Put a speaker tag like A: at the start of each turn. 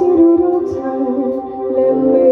A: ที่รู้รู้เธและไม่